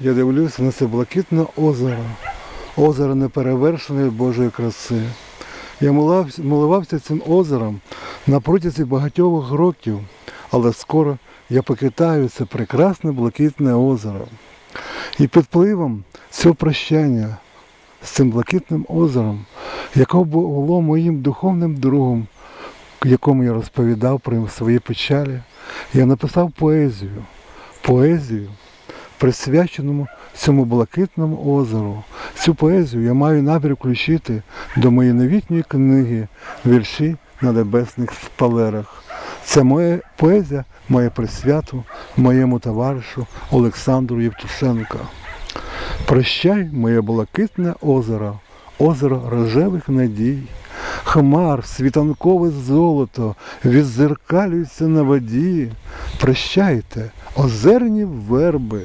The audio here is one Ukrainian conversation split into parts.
я дивлюся на це блакитне озеро, озеро неперевершеної Божої краси. Я милувався цим озером на протязі багатьох років, але скоро я покидаю це прекрасне блакитне озеро. І під впливом цього прощання з цим блакитним озером, яке було моїм духовним другом, якому я розповідав про свої печалі, я написав поезію. Поезію, присвяченому цьому блакитному озеру. Цю поезію я маю намір включити до моєї новітньої книги Вірші на небесних шпалерах. Це моя поезія має присвяту моєму товаришу Олександру Євтушенко. Прощай, моє блакитне озеро, озеро рожевих надій. Хмар, світанкове золото відзеркалюється на воді. Прощайте, озерні верби,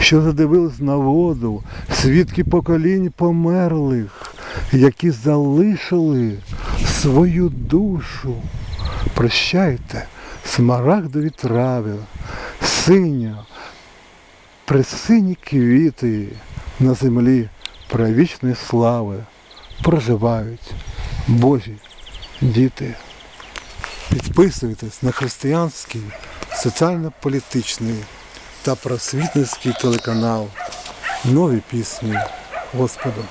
що задивились на воду, свідки поколінь померлих, які залишили свою душу. Прощайте, смарагдові трави, синьо, пресині квіти на землі правічної слави проживають Божі діти. Підписуйтесь на християнський, соціально-політичний та просвітницький телеканал. Нові пісні Господу.